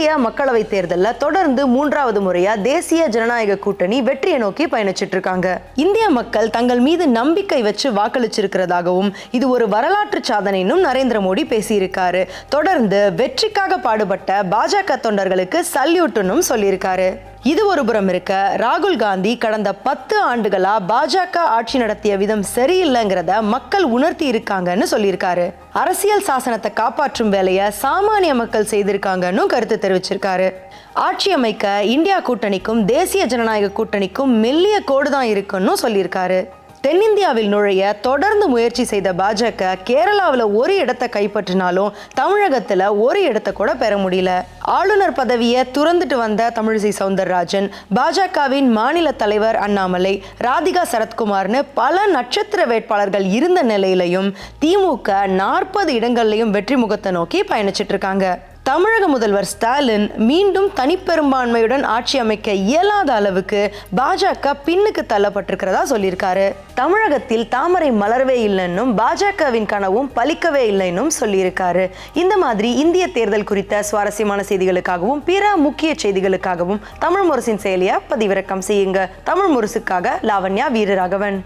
இந்திய மக்களவை தேர்தலில் தொடர்ந்து மூன்றாவது முறையா தேசிய ஜனநாயக கூட்டணி வெற்றியை நோக்கி பயணிச்சிட்டு இருக்காங்க. இந்திய மக்கள் தங்கள் மீது நம்பிக்கை வச்சு வாக்களிச்சிருக்கிறதாகவும் இது ஒரு வரலாற்று சாதனைனும் நரேந்திர மோடி பேசியிருக்காரு. தொடர்ந்து வெற்றிக்காக பாடுபட்ட பாஜக தொண்டர்களுக்கு சல்யூட்டுன்னு சொல்லியிருக்காரு. இது ஒரு புறம் இருக்க ராகுல் காந்தி கடந்த பத்து ஆண்டுகளா பாஜக ஆட்சி நடத்திய விதம் சரியில்லைங்கிறத மக்கள் உணர்த்தி இருக்காங்கன்னு சொல்லியிருக்காரு. அரசியல் சாசனத்தை காப்பாற்றும் வேலையை சாமானிய மக்கள் செய்திருக்காங்கன்னு கருத்து தெரிவிச்சிருக்காரு. ஆட்சி அமைக்க இந்தியா கூட்டணிக்கும் தேசிய ஜனநாயக கூட்டணிக்கும் மெல்லிய கோடு தான் இருக்குன்னு சொல்லியிருக்காரு. தென்னிந்தியாவில் நுழைய தொடர்ந்து முயற்சி செய்த பாஜக கேரளாவில் ஒரு இடத்தை கைப்பற்றினாலும் தமிழகத்தில் ஒரு இடத்தை கூட பெற முடியல. ஆளுநர் பதவியை துறந்துட்டு வந்த தமிழிசை சவுந்தரராஜன் பாஜகவின் மாநில தலைவர் அண்ணாமலை ராதிகா சரத்குமார்னு பல நட்சத்திர வேட்பாளர்கள் இருந்த நிலையிலையும் திமுக நாற்பது இடங்கள்லையும் வெற்றி முகத்தை நோக்கி பயணிச்சிட்டு இருக்காங்க. தமிழக முதல்வர் ஸ்டாலின் மீண்டும் தனிப்பெரும்பான்மையுடன் ஆட்சி அமைக்க இயலாத அளவுக்கு பாஜக பின்னுக்கு தள்ளப்பட்டிருக்கிறதா சொல்லியிருக்காரு. தமிழகத்தில் தாமரை மலரவே இல்லைன்னும் பாஜகவின் கனவும் பலிக்கவே இல்லைன்னும் சொல்லியிருக்காரு. இந்த மாதிரி இந்திய தேர்தல் குறித்த சுவாரஸ்யமான செய்திகளுக்காகவும் பிற முக்கிய செய்திகளுக்காகவும் தமிழ் முரசின் செயலியை பதிவிறக்கம் செய்யுங்க. தமிழ் முரசுக்காக லாவண்யா வீரராகவன்.